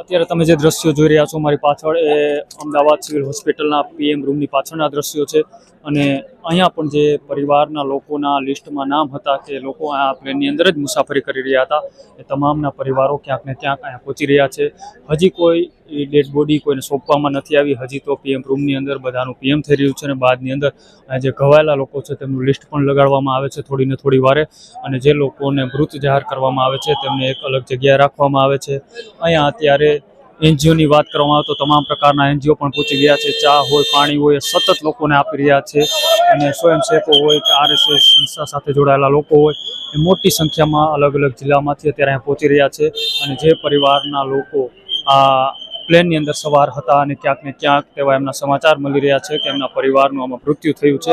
અત્યારે તમે જે દ્રશ્યો જોઈ રહ્યા છો, મારી પાછળ એ અમદાવાદ સિવિલ હોસ્પિટલના પીએમ રૂમની પાછળના દ્રશ્યો છે. અને અહીંયા પણ જે પરિવારના લોકોના લિસ્ટમાં નામ હતા કે લોકો આ પ્લેનની અંદર જ મુસાફરી કરી રહ્યા હતા. એ તમામના પરિવારો ક્યાંક ને ક્યાંક અહીંયા પહોંચી રહ્યા છે. હજી કોઈ ડેડ બોડી કોઈને સોંપવામાં નથી આવી. હજી તો પીએમ રૂમની અંદર બધાનું પીએમ થઈ રહ્યું છે અને બાદની અંદર જે ઘવાયેલા લોકો છે તેમનું લિસ્ટ પણ લગાડવામાં આવે છે થોડીને થોડી વારે. અને જે લોકોને મૃત જાહેર કરવામાં આવે છે તેમને એક અલગ જગ્યાએ રાખવામાં આવે છે. અહીંયા અત્યારે એનજીઓની વાત કરવામાં આવે તો તમામ પ્રકારના એનજીઓ પણ પહોંચી ગયા છે. ચા હોય, પાણી હોય સતત લોકોને આપી રહ્યા છે. અને સ્વયંસેવકો હોય કે આરએસએસ સંસ્થા સાથે જોડાયેલા લોકો હોય એ મોટી સંખ્યામાં અલગ અલગ જિલ્લામાંથી અત્યારે અહીંયા પહોંચી રહ્યા છે. અને જે પરિવારના લોકો આ પ્લેનની અંદર સવાર હતા અને ક્યાંક ને ક્યાંક તેવા એમના સમાચાર મળી રહ્યા છે કે એમના પરિવારનું આમાં મૃત્યુ થયું છે.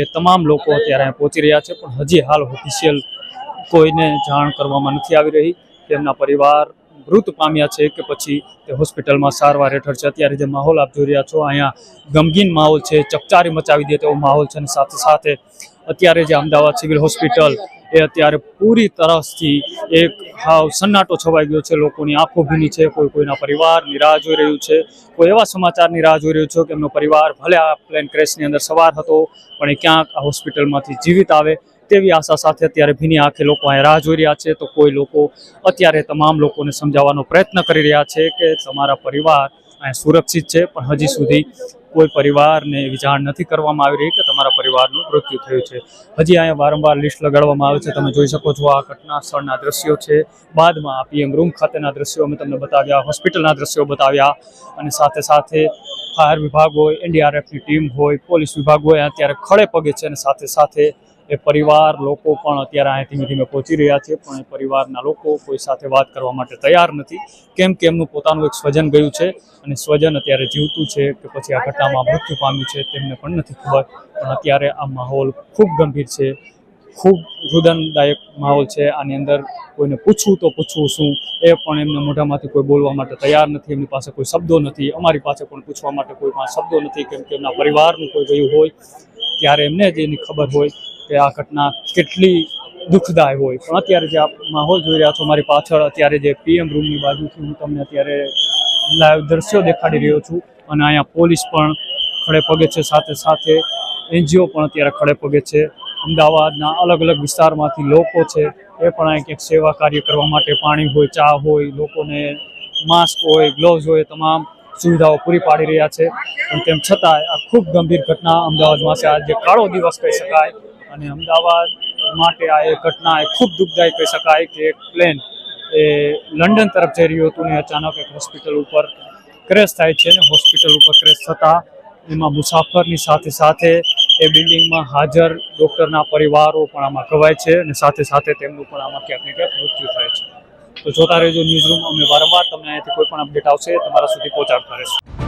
એ તમામ લોકો અત્યારે અહીંયા પહોંચી રહ્યા છે, પણ હજી હાલ ઓફિશિયલ કોઈને જાણ કરવામાં નથી આવી રહી કે એમના પરિવાર મૃત પામ્યા છે કે પછી તે હોસ્પિટલમાં સારવાર હેઠળ છે. અત્યારે જે માહોલ આપ જોઈ રહ્યા છો, અહીંયા ગમગીન માહોલ છે, ચકચારી મચાવી દે તેવો માહોલ છે અને સાથે સાથે અત્યારે જે અમદાવાદ સિવિલ હોસ્પિટલ એ અત્યારે પૂરી તરફથી એક હાવ સન્નાટો છવાઈ ગયો છે લોકોની. આંખો ભીની છે, કોઈ કોઈના પરિવારની રાહ જોઈ રહ્યું છે. કોઈ એવા સમાચારની રાહ જોઈ રહ્યું છે કે એમનો પરિવાર ભલે આ પ્લેન ક્રેશની અંદર સવાર હતો, પણ એ ક્યાંક આ હોસ્પિટલમાંથી જીવિત આવે તેવી આશા સાથે અત્યારે ભીની આંખે લોકો અહીં રાહ જોઈ રહ્યા છે. તો કોઈ લોકો અત્યારે તમામ લોકોને સમજાવવાનો પ્રયત્ન કરી રહ્યા છે કે તમારા પરિવાર અહીંયા સુરક્ષિત છે, પણ હજી સુધી કોઈ પરિવારને એવી જાણ નથી કરવામાં આવી રહી કે તમારા પરિવારનું મૃત્યુ થયું છે. હજી અહીંયા વારંવાર લિસ્ટ લગાડવામાં આવે છે. તમે જોઈ શકો છો આ ઘટના સ્થળના દ્રશ્યો છે. બાદમાં પીએમ રૂમ ખાતેના દ્રશ્યો અમે તમને બતાવ્યા, હોસ્પિટલના દ્રશ્યો બતાવ્યા અને સાથે સાથે ફાયર વિભાગ હોય એનડીઆરએફની ટીમ હોય, પોલીસ વિભાગ હોય અત્યારે ખડે પગે છે અને સાથે સાથે એ પરિવાર લોકો પણ અત્યારે અહીંયા ધીમે ધીમે પહોંચી રહ્યા છે પણ એ પરિવારના લોકો કોઈ સાથે વાત કરવા માટે તૈયાર નથી. કેમ કે એમનું પોતાનું એક સ્વજન ગયું છે અને સ્વજન અત્યારે જીવતું છે કે પછી આ ઘટનામાં મૃત્યુ પામ્યું છે તેમને પણ નથી ખબર. પણ અત્યારે આ માહોલ ખૂબ ગંભીર છે, ખૂબ રુદનદાયક માહોલ છે. આની અંદર કોઈને પૂછવું તો પૂછવું શું, એ પણ એમને મોઢામાંથી કોઈ બોલવા માટે તૈયાર નથી, એમની પાસે કોઈ શબ્દો નથી, અમારી પાસે પણ પૂછવા માટે કોઈ પાસે શબ્દો નથી. કેમ કે એમના પરિવારનું કોઈ ગયું હોય, ત્યારે એમને જ એની ખબર હોય. કે આ ઘટના કેટલી દુઃખદાય હોય. પણ અત્યારે જે આપ માહોલ જોઈ રહ્યા છો, મારી પાછળ અત્યારે જે પીએમ રૂમની બાજુથી હું તમને અત્યારે લાઈવ દ્રશ્યો દેખાડી રહ્યો છું. અને અહીંયા પોલીસ પણ ખડે પગે છે, સાથે સાથે એનજીઓ પણ અત્યારે ખડે પગે છે. અમદાવાદના અલગ અલગ વિસ્તારમાંથી લોકો છે, એ પણ અહીં ક્યાંક સેવા કાર્ય કરવા માટે પાણી હોય, ચા હોય, લોકોને માસ્ક હોય, ગ્લોવ્સ હોય તમામ સુવિધાઓ પૂરી પાડી રહ્યા છે. પણ તેમ છતાંય આ ખૂબ ગંભીર ઘટના અમદાવાદમાં છે. આજે કાળો દિવસ કહી શકાય. અને અમદાવાદ માટે આ એક ઘટના એ ખૂબ દુઃખદાયી કહી શકાય કે એક પ્લેન એ લંડન તરફ જઈ રહ્યું હતું ને અચાનક એક હોસ્પિટલ ઉપર ક્રેશ થાય છે ને હોસ્પિટલ ઉપર ક્રેશ થતાં એમાં મુસાફરની સાથે સાથે એ બિલ્ડિંગમાં હાજર ડૉક્ટરના પરિવારો પણ આમાં ગવાય છે અને સાથે સાથે તેમનું પણ આમાં ક્યાંક ને ક્યાંક મૃત્યુ થાય છે. તો જોતા રહેજો ન્યૂઝ રૂમ અમે વારંવાર તમને અહીંયાથી કોઈ પણ અપડેટ આવશે, તમારા સુધી પહોંચાડતા રહેશું.